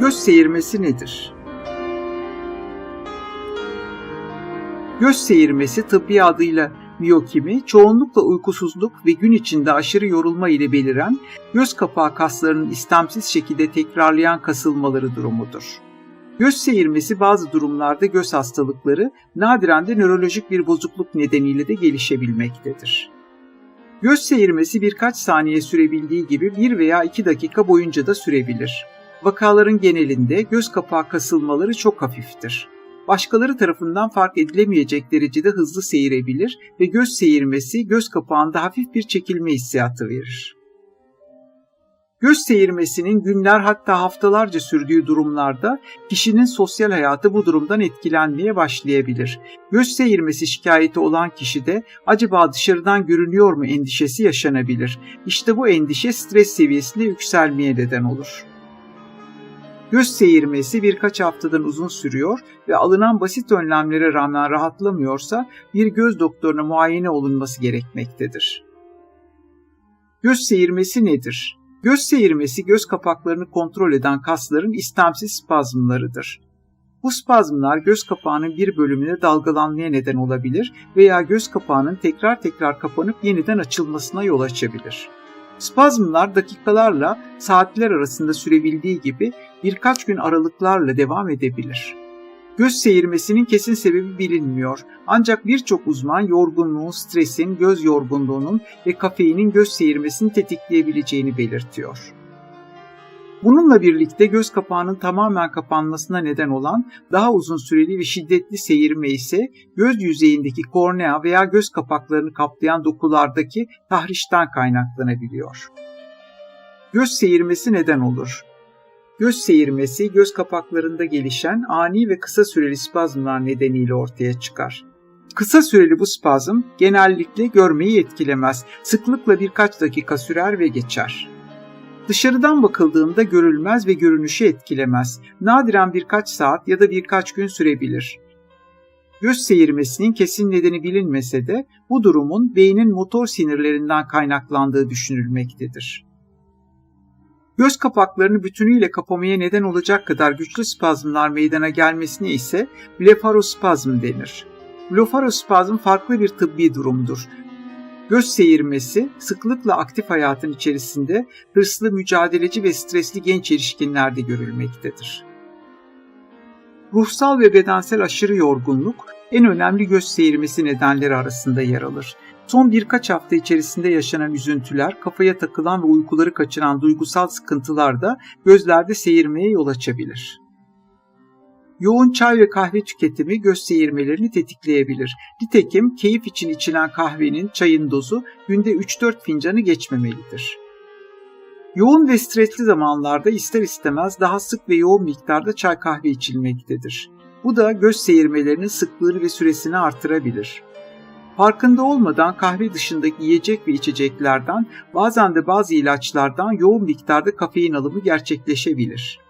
Göz seyirmesi nedir? Göz seyirmesi tıbbi adıyla miyokimi, çoğunlukla uykusuzluk ve gün içinde aşırı yorulma ile beliren göz kapağı kaslarının istemsiz şekilde tekrarlayan kasılmaları durumudur. Göz seyirmesi bazı durumlarda göz hastalıkları, nadiren de nörolojik bir bozukluk nedeniyle de gelişebilmektedir. Göz seyirmesi birkaç saniye sürebildiği gibi bir veya iki dakika boyunca da sürebilir. Vakaların genelinde göz kapağı kasılmaları çok hafiftir. Başkaları tarafından fark edilemeyecek derecede hızlı seyirebilir ve göz seyirmesi göz kapağında hafif bir çekilme hissiyatı verir. Göz seyirmesinin günler hatta haftalarca sürdüğü durumlarda kişinin sosyal hayatı bu durumdan etkilenmeye başlayabilir. Göz seyirmesi şikayeti olan kişide acaba dışarıdan görünüyor mu endişesi yaşanabilir. İşte bu endişe stres seviyesinde yükselmeye neden olur. Göz seyirmesi birkaç haftadan uzun sürüyor ve alınan basit önlemlere rağmen rahatlamıyorsa bir göz doktoruna muayene olunması gerekmektedir. Göz seyirmesi nedir? Göz seyirmesi göz kapaklarını kontrol eden kasların istemsiz spazmlarıdır. Bu spazmlar göz kapağının bir bölümüne dalgalanmaya neden olabilir veya göz kapağının tekrar tekrar kapanıp yeniden açılmasına yol açabilir. Spazmlar dakikalarla saatler arasında sürebildiği gibi birkaç gün aralıklarla devam edebilir. Göz seyirmesinin kesin sebebi bilinmiyor. Ancak birçok uzman yorgunluğun, stresin, göz yorgunluğunun ve kafeinin göz seyirmesini tetikleyebileceğini belirtiyor. Bununla birlikte göz kapağının tamamen kapanmasına neden olan daha uzun süreli ve şiddetli seyirme ise göz yüzeyindeki kornea veya göz kapaklarını kaplayan dokulardaki tahrişten kaynaklanabiliyor. Göz seyirmesi neden olur? Göz seyirmesi göz kapaklarında gelişen ani ve kısa süreli spazmlar nedeniyle ortaya çıkar. Kısa süreli bu spazm genellikle görmeyi etkilemez. Sıklıkla birkaç dakika sürer ve geçer. Dışarıdan bakıldığında görülmez ve görünüşü etkilemez. Nadiren birkaç saat ya da birkaç gün sürebilir. Göz seyirmesinin kesin nedeni bilinmese de bu durumun beynin motor sinirlerinden kaynaklandığı düşünülmektedir. Göz kapaklarını bütünüyle kapamaya neden olacak kadar güçlü spazmlar meydana gelmesine ise blefarospazm denir. Blefarospazm farklı bir tıbbi durumdur. Göz seyirmesi sıklıkla aktif hayatın içerisinde hırslı, mücadeleci ve stresli genç erişkinlerde görülmektedir. Ruhsal ve bedensel aşırı yorgunluk en önemli göz seyirmesi nedenleri arasında yer alır. Son birkaç hafta içerisinde yaşanan üzüntüler, kafaya takılan ve uykuları kaçıran duygusal sıkıntılar da gözlerde seyirmeye yol açabilir. Yoğun çay ve kahve tüketimi göz seyirmelerini tetikleyebilir. Nitekim keyif için içilen kahvenin, çayın dozu günde 3-4 fincanı geçmemelidir. Yoğun ve stresli zamanlarda ister istemez daha sık ve yoğun miktarda çay kahve içilmektedir. Bu da göz seyirmelerinin sıklığını ve süresini artırabilir. Farkında olmadan kahve dışındaki yiyecek ve içeceklerden, bazen de bazı ilaçlardan yoğun miktarda kafein alımı gerçekleşebilir.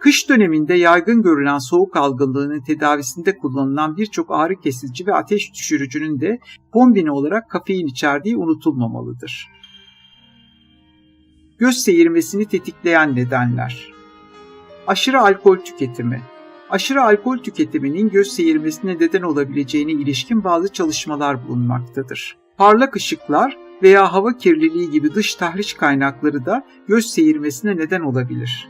Kış döneminde yaygın görülen soğuk algınlığının tedavisinde kullanılan birçok ağrı kesici ve ateş düşürücünün de kombine olarak kafein içerdiği unutulmamalıdır. Göz seyirmesini tetikleyen nedenler Aşırı alkol tüketimi Aşırı alkol tüketiminin göz seyirmesine neden olabileceğine ilişkin bazı çalışmalar bulunmaktadır. Parlak ışıklar veya hava kirliliği gibi dış tahriş kaynakları da göz seyirmesine neden olabilir.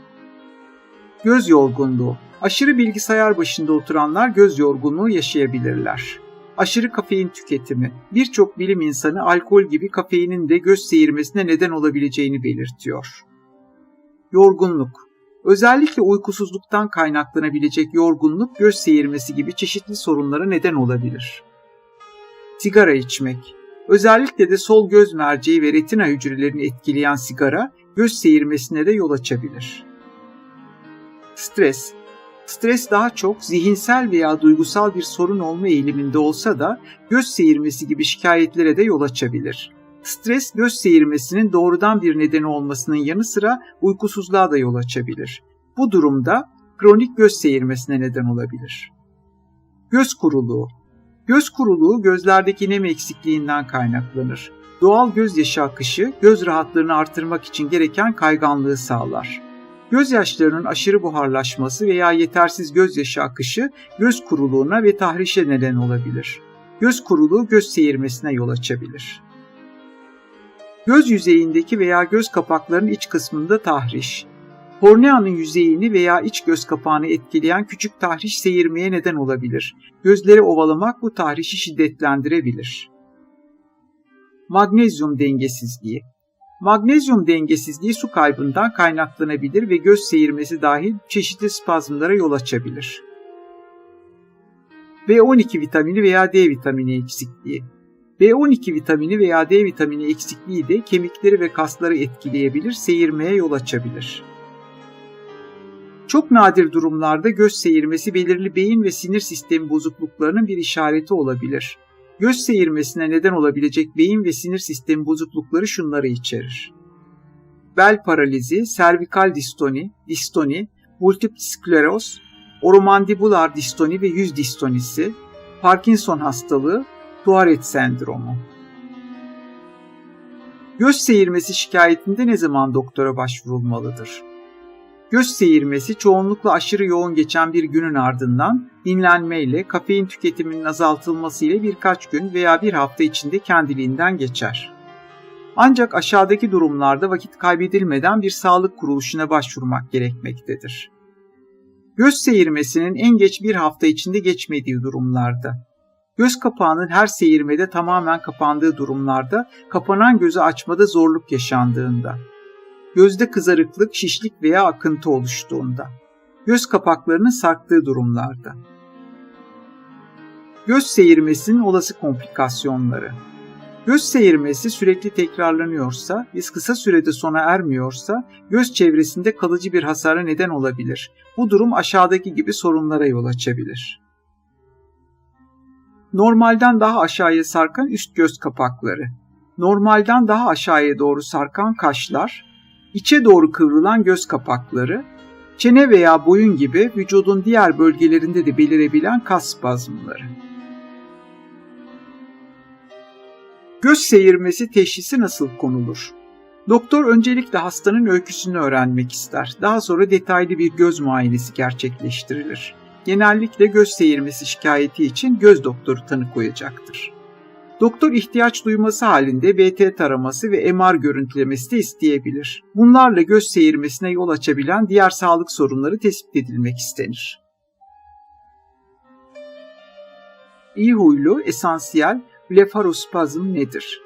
Göz yorgunluğu. Aşırı bilgisayar başında oturanlar göz yorgunluğu yaşayabilirler. Aşırı kafein tüketimi. Birçok bilim insanı alkol gibi kafeinin de göz seyirmesine neden olabileceğini belirtiyor. Yorgunluk. Özellikle uykusuzluktan kaynaklanabilecek yorgunluk, göz seyirmesi gibi çeşitli sorunlara neden olabilir. Sigara içmek. Özellikle de sol göz merceği ve retina hücrelerini etkileyen sigara, göz seyirmesine de yol açabilir. Stres. Stres daha çok zihinsel veya duygusal bir sorun olma eğiliminde olsa da göz seyirmesi gibi şikayetlere de yol açabilir. Stres göz seyirmesinin doğrudan bir nedeni olmasının yanı sıra uykusuzluğa da yol açabilir. Bu durumda kronik göz seyirmesine neden olabilir. Göz kuruluğu Göz kuruluğu gözlerdeki nem eksikliğinden kaynaklanır. Doğal gözyaşı akışı göz rahatlığını artırmak için gereken kayganlığı sağlar. Gözyaşlarının aşırı buharlaşması veya yetersiz gözyaşı akışı göz kuruluğuna ve tahrişe neden olabilir. Göz kuruluğu göz seyirmesine yol açabilir. Göz yüzeyindeki veya göz kapaklarının iç kısmında tahriş. Korneanın yüzeyini veya iç göz kapağını etkileyen küçük tahriş seyirmeye neden olabilir. Gözleri ovalamak bu tahrişi şiddetlendirebilir. Magnezyum dengesizliği Magnezyum dengesizliği su kaybından kaynaklanabilir ve göz seyirmesi dahil çeşitli spazmlara yol açabilir. B12 vitamini veya D vitamini eksikliği B12 vitamini veya D vitamini eksikliği de kemikleri ve kasları etkileyebilir, seyirmeye yol açabilir. Çok nadir durumlarda göz seyirmesi belirli beyin ve sinir sistemi bozukluklarının bir işareti olabilir. Göz seyirmesine neden olabilecek beyin ve sinir sistemi bozuklukları şunları içerir. Bel paralizi, servikal distoni, distoni, multiple skleroz, oromandibular distoni ve yüz distonisi, Parkinson hastalığı, Tourette sendromu. Göz seyirmesi şikayetinde ne zaman doktora başvurulmalıdır? Göz seyirmesi çoğunlukla aşırı yoğun geçen bir günün ardından dinlenmeyle, kafein tüketiminin azaltılması ile birkaç gün veya bir hafta içinde kendiliğinden geçer. Ancak aşağıdaki durumlarda vakit kaybedilmeden bir sağlık kuruluşuna başvurmak gerekmektedir. Göz seyirmesinin en geç bir hafta içinde geçmediği durumlarda, göz kapağının her seyirmede tamamen kapandığı durumlarda, kapanan gözü açmada zorluk yaşandığında, gözde kızarıklık, şişlik veya akıntı oluştuğunda, göz kapaklarının sarktığı durumlarda. Göz seyirmesinin olası komplikasyonları. Göz seyirmesi sürekli tekrarlanıyorsa ve kısa sürede sona ermiyorsa göz çevresinde kalıcı bir hasara neden olabilir. Bu durum aşağıdaki gibi sorunlara yol açabilir. Normalden daha aşağıya sarkan üst göz kapakları, normalden daha aşağıya doğru sarkan kaşlar, içe doğru kıvrılan göz kapakları, çene veya boyun gibi vücudun diğer bölgelerinde de belirebilen kas spazmları. Göz seyirmesi teşhisi nasıl konulur? Doktor öncelikle hastanın öyküsünü öğrenmek ister. Daha sonra detaylı bir göz muayenesi gerçekleştirilir. Genellikle göz seyirmesi şikayeti için göz doktoru tanı koyacaktır. Doktor ihtiyaç duyması halinde BT taraması ve MR görüntülemesi de isteyebilir. Bunlarla göz seyirmesine yol açabilen diğer sağlık sorunları tespit edilmek istenir. İyi huylu esansiyel blefarospazm nedir?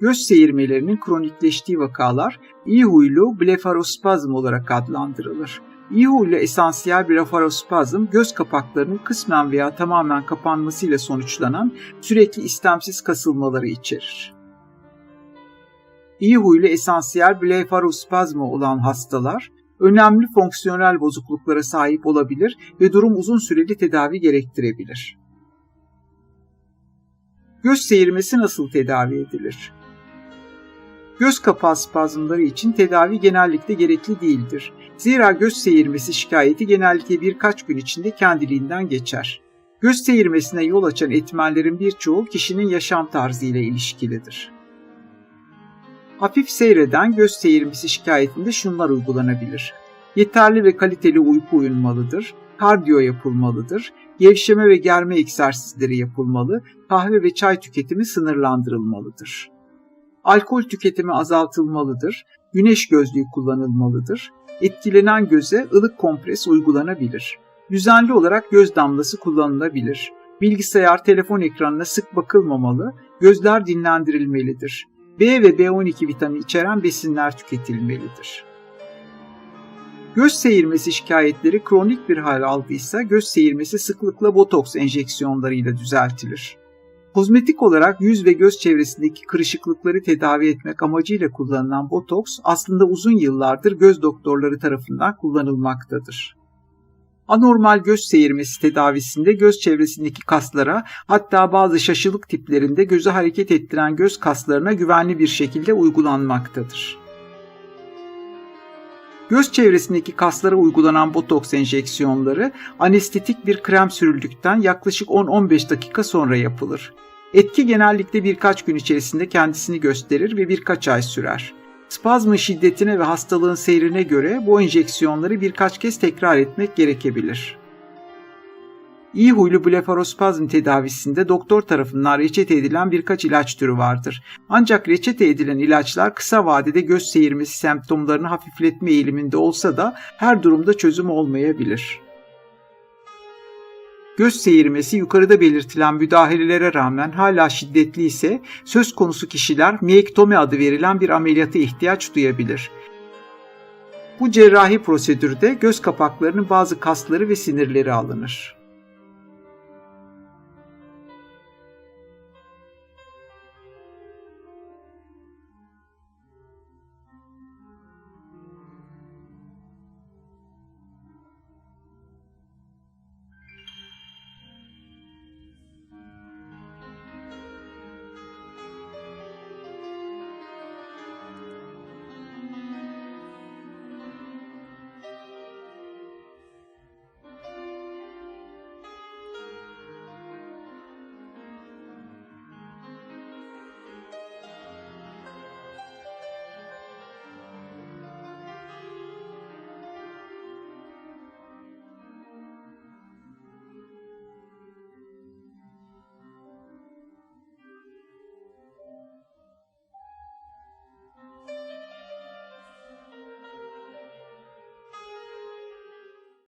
Göz seyirmelerinin kronikleştiği vakalar iyi huylu blefarospazm olarak adlandırılır. İyi huylu esansiyel blefarospazm göz kapaklarının kısmen veya tamamen kapanmasıyla sonuçlanan sürekli istemsiz kasılmaları içerir. İyi huylu esansiyel blefarospazmı olan hastalar önemli fonksiyonel bozukluklara sahip olabilir ve durum uzun süreli tedavi gerektirebilir. Göz seyirmesi nasıl tedavi edilir? Göz kapağı spazmları için tedavi genellikle gerekli değildir. Zira göz seyirmesi şikayeti genellikle birkaç gün içinde kendiliğinden geçer. Göz seyirmesine yol açan etmenlerin birçoğu kişinin yaşam tarzı ile ilişkilidir. Hafif seyreden göz seyirmesi şikayetinde şunlar uygulanabilir. Yeterli ve kaliteli uyku uyunmalıdır, kardiyo yapılmalıdır, gevşeme ve germe egzersizleri yapılmalı, kahve ve çay tüketimi sınırlandırılmalıdır. Alkol tüketimi azaltılmalıdır, güneş gözlüğü kullanılmalıdır, etkilenen göze ılık kompres uygulanabilir. Düzenli olarak göz damlası kullanılabilir. Bilgisayar, telefon ekranına sık bakılmamalı, gözler dinlendirilmelidir. B ve B12 vitamini içeren besinler tüketilmelidir. Göz seyirmesi şikayetleri kronik bir hal aldıysa göz seyirmesi sıklıkla botoks enjeksiyonlarıyla düzeltilir. Kozmetik olarak yüz ve göz çevresindeki kırışıklıkları tedavi etmek amacıyla kullanılan botoks aslında uzun yıllardır göz doktorları tarafından kullanılmaktadır. Anormal göz seyirmesi tedavisinde göz çevresindeki kaslara hatta bazı şaşılık tiplerinde gözü hareket ettiren göz kaslarına güvenli bir şekilde uygulanmaktadır. Göz çevresindeki kaslara uygulanan botoks enjeksiyonları anestetik bir krem sürüldükten yaklaşık 10-15 dakika sonra yapılır. Etki genellikle birkaç gün içerisinde kendisini gösterir ve birkaç ay sürer. Spazmın şiddetine ve hastalığın seyrine göre bu enjeksiyonları birkaç kez tekrar etmek gerekebilir. İyi huylu blefarospazm tedavisinde doktor tarafından reçete edilen birkaç ilaç türü vardır. Ancak reçete edilen ilaçlar kısa vadede göz seyirmesi semptomlarını hafifletme eğiliminde olsa da her durumda çözüm olmayabilir. Göz seyirmesi yukarıda belirtilen müdahalelere rağmen hala şiddetli ise söz konusu kişiler miektomi adı verilen bir ameliyata ihtiyaç duyabilir. Bu cerrahi prosedürde göz kapaklarının bazı kasları ve sinirleri alınır.